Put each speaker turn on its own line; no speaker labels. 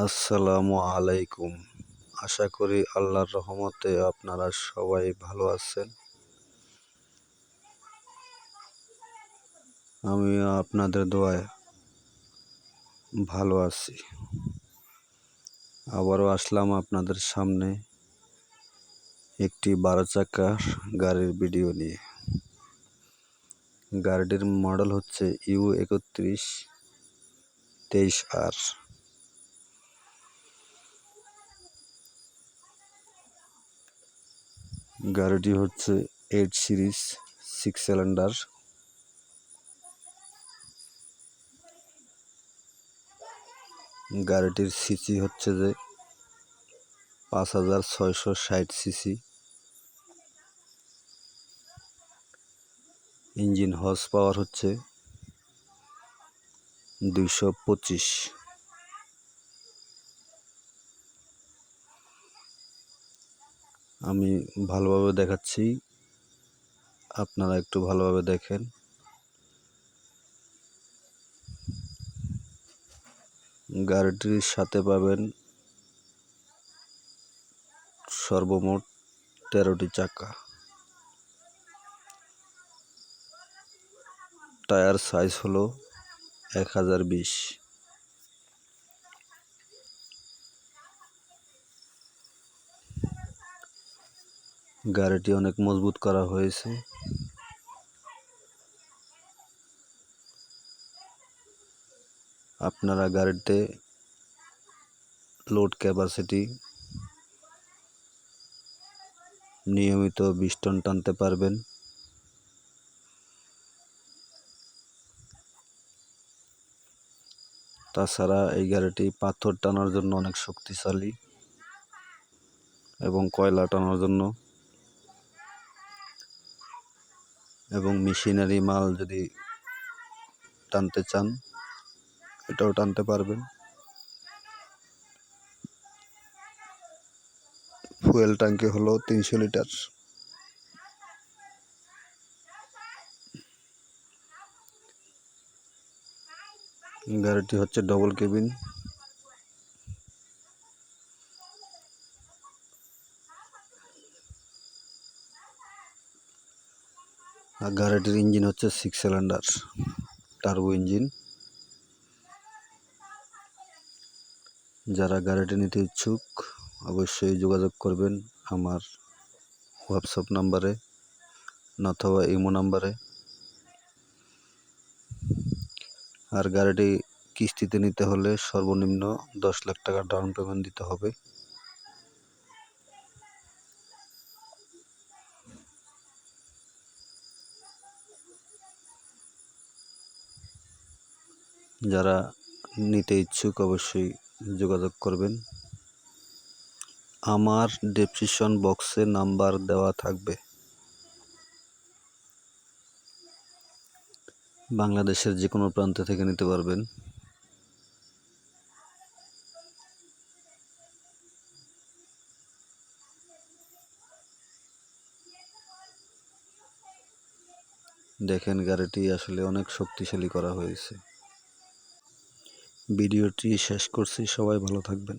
আসসালামু আলাইকুম। আশা করি আল্লাহর রহমতে আপনারা সবাই ভালো আছেন। আমিও আপনাদের দোয়ায় ভালো আছি। আবারও আসলাম আপনাদের সামনে একটি বারো চাকার গাড়ির ভিডিও নিয়ে। গাড়িটির মডেল হচ্ছে ইউ একত্রিশ তেইশ আর। গাড়িটি হচ্ছে এইট সিরিজ, সিক্স সিলিন্ডার। গাড়িটির সিসি হচ্ছে যে পাঁচ হাজার ছয়শো ষাট সিসি ইঞ্জিন হর্স পাওয়ার হচ্ছে দুইশো পঁচিশ। আমি ভালোভাবে দেখাচ্ছি। আপনারা একটু ভালোভাবে দেখেন। গাড়িটির সাথে পাবেন সর্বমোট তেরোটি চাকা। টায়ার সাইজ হলো এক হাজার বিশ। গাড়িটি অনেক মজবুত করা হয়েছে। আপনারা গাড়িতে লোড ক্যাপাসিটি নিয়মিত বিশ টন টানতে পারবেন। তাছাড়া এই গাড়িটি পাথর টানার জন্য অনেক শক্তিশালী এবং কয়লা টানার জন্য এবং মেশিনারি মাল যদি টানতে চান, এটাও টানতে পারবেন। ফুয়েল ট্যাঙ্কি হলো তিনশো লিটার। গাড়িটি হচ্ছে ডবল কেবিন আর গাড়িটির ইঞ্জিন হচ্ছে সিক্স সিলিন্ডার টার্বো ইঞ্জিন যারা গাড়িটি নিতে ইচ্ছুক, অবশ্যই যোগাযোগ করবেন আমার হোয়াটসঅ্যাপ নাম্বারে অথবা ইমো নাম্বারে। আর গাড়িটি কিস্তিতে নিতে হলে সর্বনিম্ন দশ লাখ টাকা ডাউন পেমেন্ট দিতে হবে। যারা নিতে ইচ্ছুক অবশ্যই যোগাযোগ করবেন। আমার ডেসক্রিপশন বক্সে নাম্বার দেওয়া থাকবে। বাংলাদেশের যে কোনো প্রান্ত থেকে নিতে পারবেন। দেখেন গাড়িটি আসলে অনেক শক্তিশালী করা হয়েছে। ভিডিওটি শেষ করছি সবাই ভালো থাকবেন।